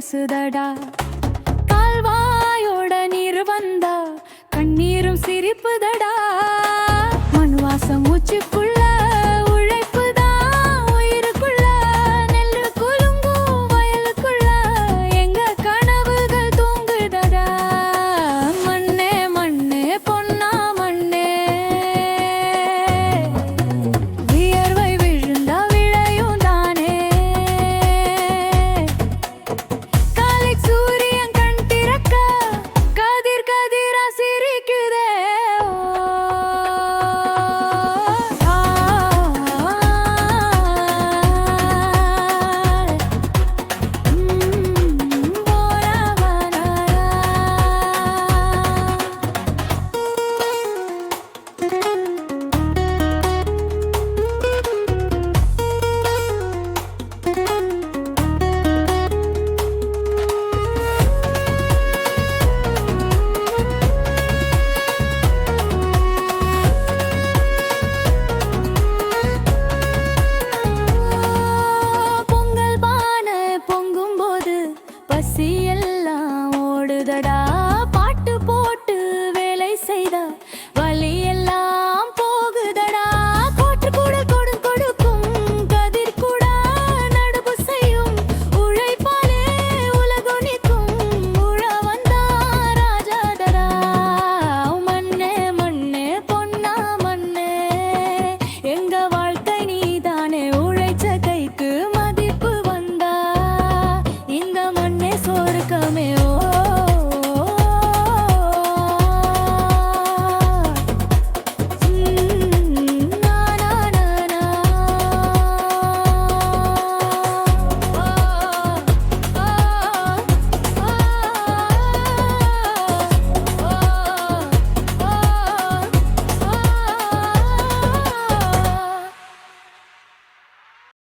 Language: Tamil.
பேசுதடா. கால்வாயோட நீர் வந்தா கண்ணீரும் சிரிப்புதடா. I see you. meu